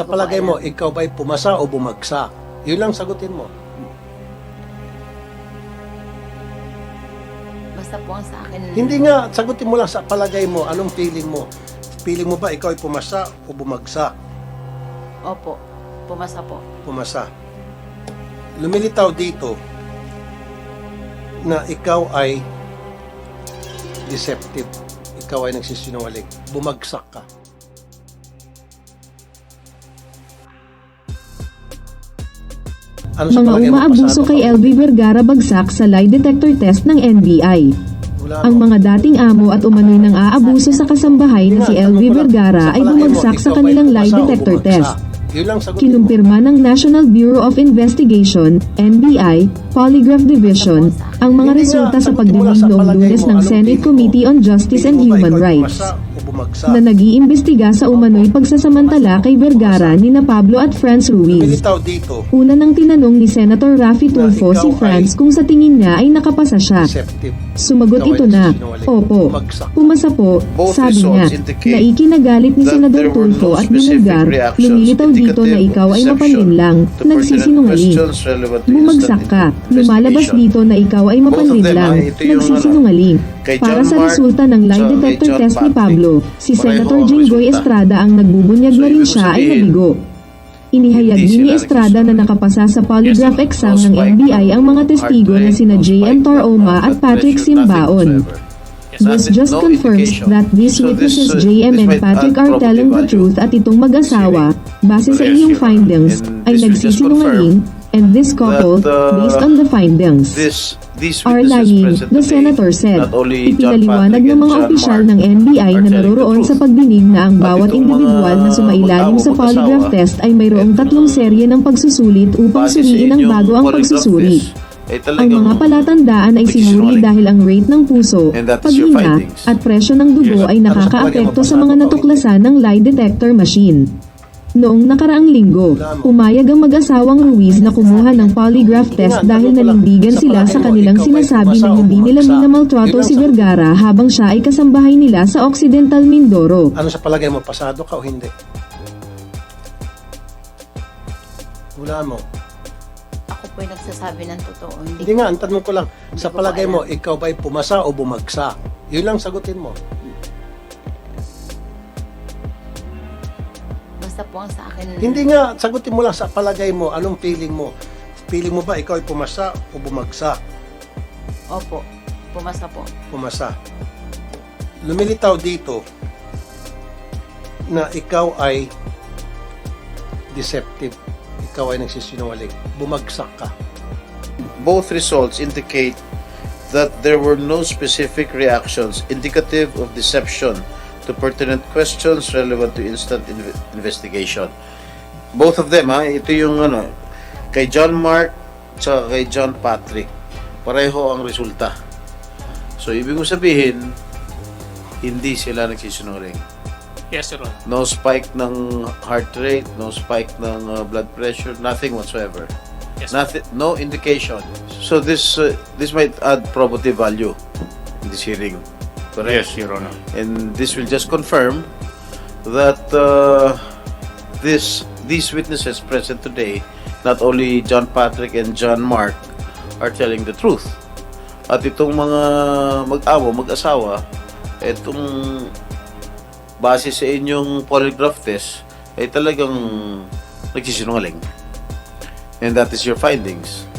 Sa palagay mo, ikaw ba'y pumasa o bumagsak? Yun lang sagutin mo. Basta po ang sa akin. Hindi nga, sagutin mo lang sa palagay mo, anong feeling mo? Feeling mo ba ikaw ay pumasa o bumagsak? Opo. Pumasa po. Pumasa. Lumilitaw dito na ikaw ay deceptive. Ikaw ay nagsisinungaling. Bumagsak ka. Ano sa Mga umaabuso kay ka? LV Vergara bagsak sa lie detector test ng NBI. Ang mga dating amo at umano'y nang aabuso sa kasambahay na si LV Vergara ay bumagsak sa kanilang lie detector test. Kinumpirma ng National Bureau of Investigation, NBI, Polygraph Division, ang mga resulta sa pagdinig noong lunes ng Senate? Committee on Justice and Human Rights bumagsak? na nag-iimbestiga sa umano'y pagsasamantala kay Vergara ni na Pablo at Franz Ruiz. Lumilitaw dito, Una nang tinanong ni Senator Raffy Tulfo si Franz kung sa tingin niya ay nakapasa siya. Sumagot ito na, nagsisinungaling. Opo, pumasa po, sabi niya, results indicate na ikinagalit ni Senador Tulfo at reactions lumilitaw dito na ikaw ay to pertinent nagsisinungaling. Bumagsak ka, lumalabas dito na ikaw ay yung nagsisinungaling. ano, kay Para sa resulta ng lie detector test ni. Pablo, si Senator Jinggoy. Estrada ang nagbubunyag na rin siya ay nabigo. Inihayag din ni Estrada na nakapasa sa polygraph exam ng NBI ang mga testigo na sina JM Toroma at Patrick Simbaon. This just confirms that these witnesses JM and Patrick are telling the truth at itong mag-asawa, base sa Honor. findings, ay nagsisinungaling, and this couple, uh, based on the findings, This, these present the senator said. Ipinaliwanag ng mga opisyal ng NBI na naroroon sa pagdinig na ang At bawat individual na sumailalim sa polygraph test ay mayroong tatlong ng serye ng pagsusulit upang suriin ang bago ang pagsusuri. Ang mga palatandaan ay sinuri dahil ang rate ng puso, findings. at presyo ng dugo ay nakakaapekto sa mga natuklasan ng lie detector machine. Noong nakaraang linggo, pumayag ang mag-asawang Ruiz na kumuha ng polygraph test dahil nanindigan sila sa kanilang sinasabi na hindi nila minamaltrato si Vergara habang siya ay kasambahay nila sa Occidental Mindoro. Ano sa palagay mo, pasado ka o hindi? Wala mo. Ako po yung nagsasabi ng totoo. Hindi, Hindi nga, ang tanong ko lang, sa palagay mo, ikaw ba'y pumasa o bumagsak? Yun lang sagutin mo. Basta po ang sa akin. Hindi nga, sagutin mo lang sa palagay mo, anong feeling mo? Feeling mo ba ikaw ay pumasa o bumagsak? Opo. Pumasa po. Pumasa. Lumilitaw dito na ikaw ay deceptive. Ikaw ay nagsisinungaling. Bumagsak ka. both results indicate that there were no specific reactions indicative of deception to pertinent questions relevant to instant inve- investigation. Both of them, ha? Ito yung ano, kay John Mark at kay John Patrick. Pareho ang resulta. So, ibig mo sabihin, hindi sila nagsisinungaling. Yes, Honor. No spike ng heart rate, no spike ng uh, blood pressure, nothing whatsoever. Yes, Nothing, no indication. So this uh, this might add probative value in this hearing. Correct? Yes, Your Honor. And this will just confirm that uh, this these witnesses present today, not only John Patrick and John Mark, are telling the truth. At itong mga mag-amo, mag-asawa, itong base sa inyong polygraph test, ay talagang nagsisinungaling. And that is your findings.